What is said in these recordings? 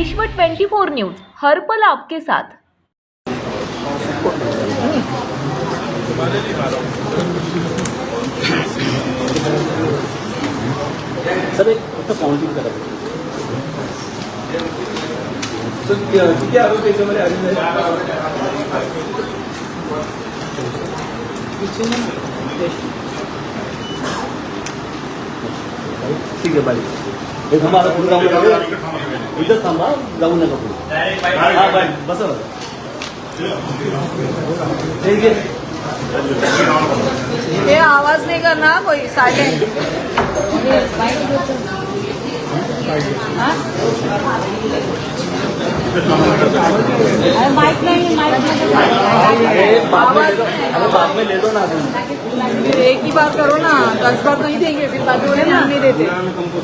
विश्व 24 न्यूज़ हर पल आपके साथ। सर एक काउंटिंग करा सर आहेत? ठीक है बाई हे थांबा आता पुढे जाऊ नका इथंच थांबा जाऊ नका पुढे. हा बाय बसा. बसा. ये आवाज नहीं करना कोई साइलेंट माइक नहीं माइक बाद में ले दो ना एक ही बार करो ना दस बार नहीं देंगे फिर बाद में ध्यान नहीं देते।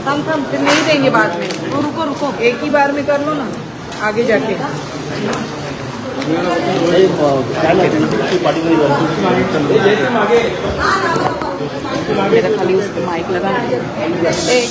हम हम फिर नहीं देंगे बाद में। तो रुको रुको एक ही बार में कर लो ना आगे जाके। हे, मेरा खाली उस पर माइक लगा। एक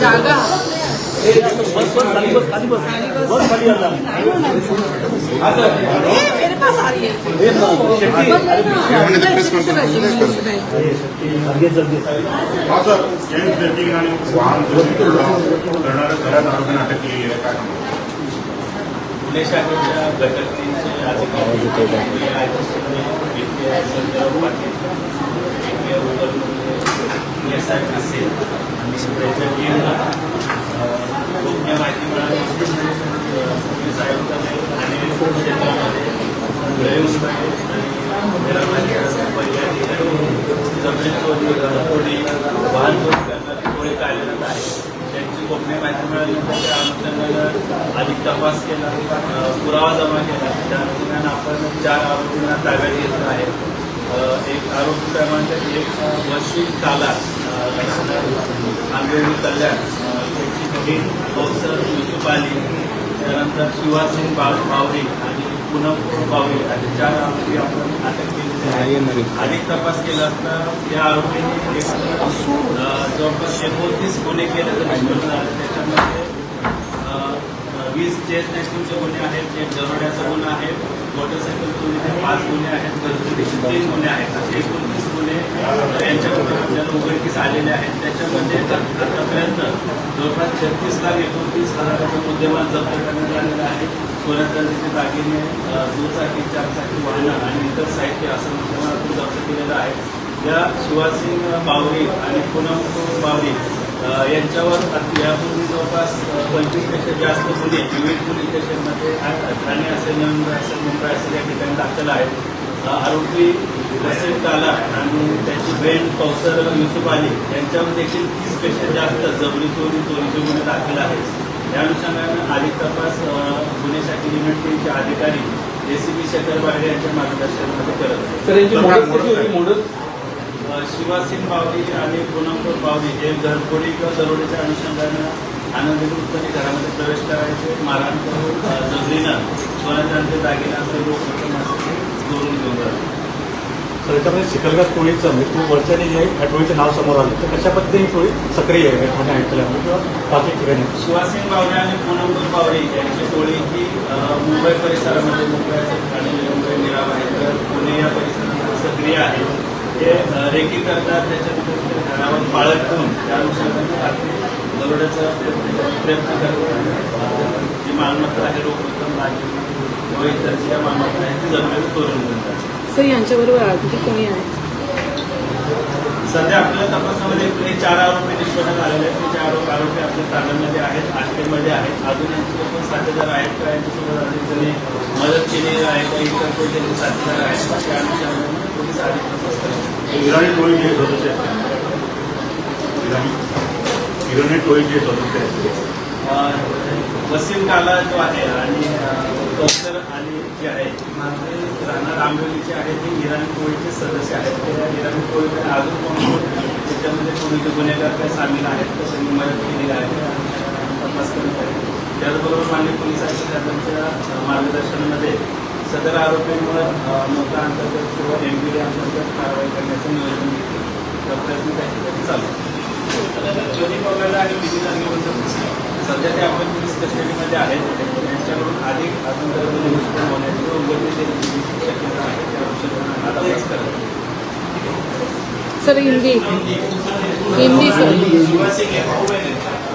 जागा। बस बस खाली बस खाली बस बस खाली मेरे पास आ रही है? पुणे शाखेच्या घटक अधिकारी BPI उदल एस आय असेल गोपनीय माहिती मिळाली. पोलीस आयुक्तांनी क्षेत्रामध्ये आणि निरामय पर्याय जमीन चोरी घरफोडी वाहन चोरी करणारे कार्यरत आहे. त्यांची गोपनीय माहिती मिळाली. त्या अनुषंगानं अधिक तपास केला पुरावा जमा केला. त्या अनुषंगानं आपण चार आरोपींना ताब्यात घेतला आहे. एक आरोपी क्रमांक एक वसीम काला आंबेवली कल्याण त्याची बहीण कौसर युसुफ अली त्यानंतर शिवासिंग बाव बावरी आणि पूनम बावरी असे चार आरोपी आपण अटक आहे. अधिक तपास केला असता या आरोपींनी जवळपास एकोणतीस गुन्हे निष्पन्न झालं त्याच्यामध्ये वीस चेस नॅशनलचे गुन्हे आहेत एक दरोड्याचा गुन्हा आहे मोटरसायकल चोरीचे पाच गुन्हे आहेत घरचोरीचे तीन गुन्हे आहेत. असे एकोणतीस गुन्हे अ, यांच्याबद्दल आपल्याला उघडकीस आलेले आहेत. त्याच्यामध्ये आतापर्यंत जवळपास छत्तीस लाख एकोणतीस हजाराचा मुद्देमाल जप्त करण्यात आलेला आहे. सोन्या चांदीचे दागिने दुचाकी चारचाकी वाहनं आणि इतर साहित्य असं मुद्देमाल जप्त केलेलं आहे. या शिवासिंग बावरी आणि पूनम बावरी यांच्यावर यापूर्वी जवळपास पंचवीसपेक्षा जास्त गुन्हे विविध पोलीस स्टेशनमध्ये ठाणे असेल नवी असेल मुंबई असेल या ठिकाणी दाखल आहेत. आरोपी वसीम काला आणि त्याची बहीण कौसर युसुफ अली यांच्यावर देखील तीसपेक्षा जास्त जबरी चोरी चोरीचे गुन्हे दाखल आहेत. या अनुषंगानं अधिक तपास गुन्हे शाखे युनिट तीनचे अधिकारी एसीबी शेखर बागडे यांच्या मार्गदर्शनामध्ये करत शिवासिन बावली आणि पुनमपूर बावली हे घरपोडी किंवा दरोडीच्या अनुषंगानं आनंदीकृतपणे घरामध्ये प्रवेश करायचे. मारण करून जबरीनं स्वतःच्या दागिना सर्व जोडून घेऊन जातात. सरकारने म्हणजे सिकलगास टोळीचं म्हणजे तू वर्षाने जे टोळीचं नाव समोर आलं. तर कशा पद्धतीने टोळी सक्रिय आहे? म्हणजे ऐकल्यामुळे किंवा बाकी ठिकाणी. सुहासिन बावरे आणि पुनमपूर बावरे यांची टोळी ही मुंबई परिसरामध्ये मुंबई ठाणे मुंबई निराव आहे तर पुणे या परिसरामध्ये सक्रिय आहे. ते अ, रेकी करतात त्याच्यानंतर घरावर पाळत ठेवून त्या अनुषंगाने रात्री दरोड्याचा प्रयत्न करतात. जी मालमत्ता आहे रोख रक्कम दागिने किंवा इतर ज्या मालमत्ता आहेत ती जमिनीवर चोरून घेतात सर यांच्याबरोबर आणखी कोणी आहे सध्या आपल्या तपासामध्ये हे चार आरोपी निष्पन्न झालेले आहेत. ते चार आरोप आरोपी आपल्या ताब्यामध्ये आहेत आष्टीमध्ये आहेत. अजून यांचे कोण साथीदार आहेत का? यांच्यासोबत अजून त्यांनी मदत केली आहे का? इतर कोणी साथीदार आहेत का? त्या अनुषंगाने पोलीस अधिक तपास इराणी टोळी जे सदस्य आहेत इराणी इराणी टोळी जे सदस्य आहेत अं, वसीम काला जो आहे आणि अं, आणि जे आहे माझे राणा आंबोलीचे आहेत ते इराणी टोळीचे सदस्य आहेत. त्या इराणी टोळीचे अजून कोण त्याच्यामध्ये कोणते गुन्हेगार काय सामील आहेत? तर त्यांनी मदत केली आहे. तपास करत आहे त्याचबरोबर मान्य पोलीस आयुक्त त्यांच्या मार्गदर्शनामध्ये. सदर आरोपींवर अं, मोठा अंतर्गत किंवा एम पी डी अंतर्गत कारवाई करण्याचं नियोजन घेतलं त्या प्रयत्न त्या ठिकाणी चालू. दोन्ही पगारला आणि विधी जागेबद्दल सध्या ते आपण पोलीस कस्टडीमध्ये आहेत. त्यांच्याकडून अधिक होण्याची किंवा उघडण्यात शक्यता आहे त्या अनुषंगाने आता तपास करत sir Hindi. Hindi. Sir.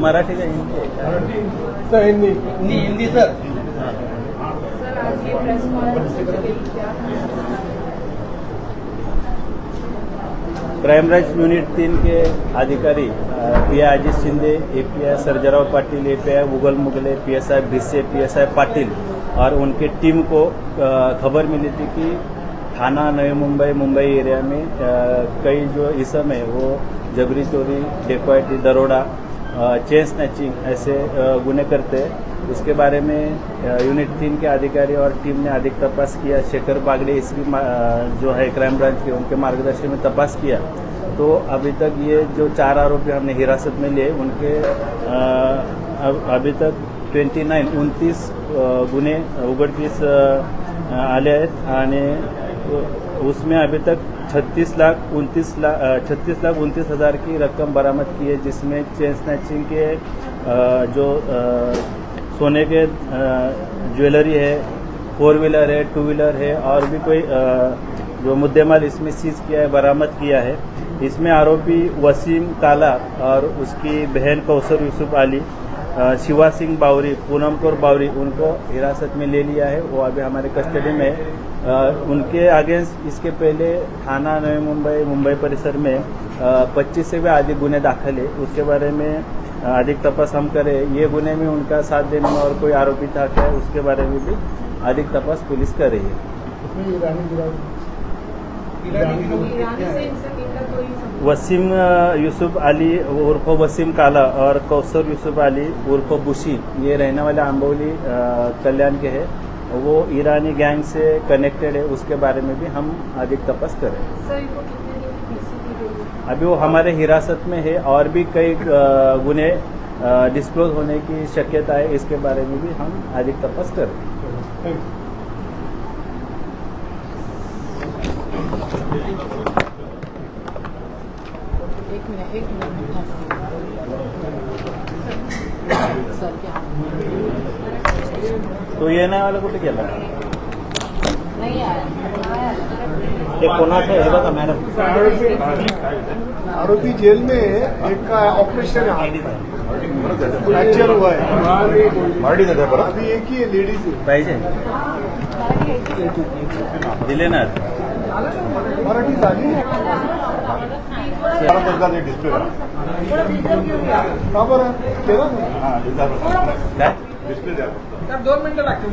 Marathi. Hindi. Hindi sir. Sir आज ये प्रेस कॉन्फ्रेंस क्या क्राइम ब्रांच यूनिट तीन के अधिकारी P I Ajit Shinde A P I Sarjerao Patil A P I Ugal Mugle P S I Bhisse P S I Patil और उनके team को खबर मिली थी कि थाना नई मुंबई मुंबई एरिया में कई जो इसम है, वो जबरी चोरी डेकोइटी दरोड़ा चेन स्नैचिंग ऐसे गुने करते हैं उसके बारे में यूनिट तीन के अधिकारी और टीम ने अधिक तपास किया। शेखर बागड़े इसकी जो है क्राइम ब्रांच के उनके मार्गदर्शन में तपास किया। तो अभी तक ये जो चार आरोपी हमने हिरासत में लिए उनके अभी तक ट्वेंटी नाईन उनतीस गुन्हे उघडकीस अ, आले आहेत आणि उसमें अभी तक छत्तीस लाख उनतीस लाख छत्तीस लाख उनतीस हज़ार की रकम बरामद की है जिसमें चेन स्नैचिंग के जो सोने के ज्वेलरी है, फोर व्हीलर है, टू व्हीलर है, और भी कोई जो मुद्देमाल इसमें सीज किया है, बरामद किया है, इसमें आरोपी वसीम काला और उसकी बहन कौसर यूसुफ अली शिवा सिंह बावरी पूनम कौर बावरी, उनको हिरासत में ले लिया है, वो अभी हमारे कस्टडी में है। उनके अगेंस्ट इसके पहले थाना नई मुंबई मुंबई परिसर में पच्चीस से भी अधिक गुने दाखिल है। उसके बारे में अधिक तपस हम करें। ये गुने में उनका साथ देने में और कोई आरोपी था क्या उसके बारे में भी अधिक तपास पुलिस कर। रही है ईरानी से इनसे इनका कोई संबंध वसीम यूसुफ अली उर्फ़ वसीम काला और कौसर यूसुफ अली उर्फ़ बुशी ये रहने वाले आंबोली कल्याण के हैं। वो ईरानी गैंग से कनेक्टेड है उसके बारे में भी हम अधिक तपास कर। अभी वो हमारे हिरासत में है और भी कई गुने डिस्क्लोज होने की शक्यता है इसके बारे में भी हम अधिक तपास कर रहे हैं। तो येण्या वाला कुठे गेला नहीं आरोपी जेल में एक का ऑपरेशन फ्रैक्चर हुआ है। अभी एक ही है लेडीज़ है। पाहिजे दिले ना मराठी झाली डिस्प्ले का बरं केलं डिस्प्ले द्या सर दोन मिनिटं लागतील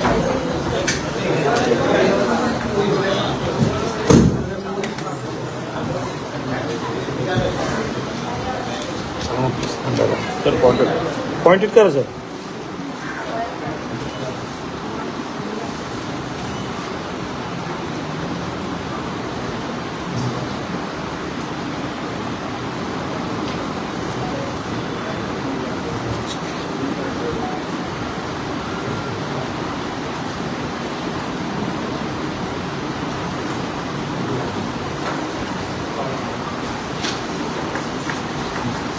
सर पॉइंटेड पॉइंटेड करा सर